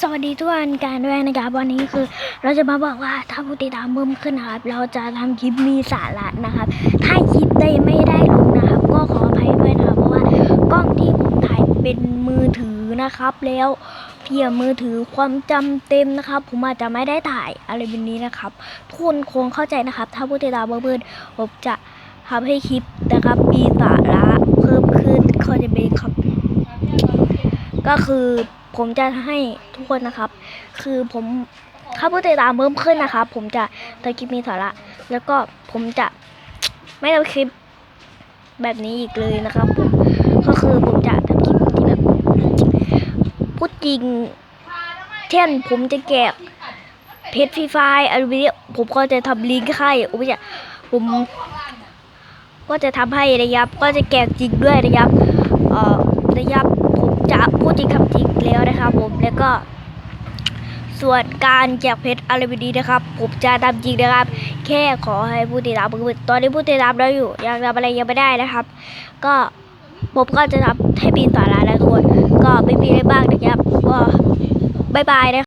สวัสดีทุกคนกันด้วยนะครับวันนี้คือ เราจะมาบอกว่าถ้าผู้ติดตามเพิ่มขึ้นนะครับ เราจะทำคลิปมีสาระนะครับ ถ้าคลิปได้ไม่ได้ลงนะครับ ก็ขออภัยด้วยนะครับ เพราะว่ากล้องที่ผมถ่ายเป็นมือถือนะครับ แล้วเพียมือถือความจำเต็มนะครับ ผมอาจจะไม่ได้ถ่ายอะไรแบบนี้นะครับทุกคนคงเข้าใจนะครับ ถ้าผู้ติดตามเพิ่มขึ้นผมจะทำให้คลิปนะครับมีสาระเพิ่มขึ้นเข้าใจไหมครับ ก็คือ ผมจะให้ทุกคนนะครับ คือผมถ้าผู้ติดตามเพิ่มขึ้นนะครับ ผมจะทำคลิปมีสาระ แล้วก็ผมจะไม่ทำคลิปแบบนี้อีกเลยนะครับผมก็คือผมจะทำคลิปที่แบบพูดจริง เช่นผมจะแกะเพจฟรีไฟอะไรแบบนี้ผมก็จะทำลิงก์ให้ผมจะผมก็จะทำให้นะครับ ก็จะแกะจริงด้วยนะครับเอ่อ ก็ ส่วนการแจกเพชรอะไรแบบนี้นะครับ ผมจะทำจริงนะครับ แค่ขอให้ผู้ติดตามเพิ่มตอนนี้ผู้ติดตามเราอยู่ยังทำอะไรยังไม่ได้นะครับ ก็ผมก็จะทำให้มีสาระแล้วทุกคนก็ไม่มีอะไรบ้างนะครับก็บายบายนะ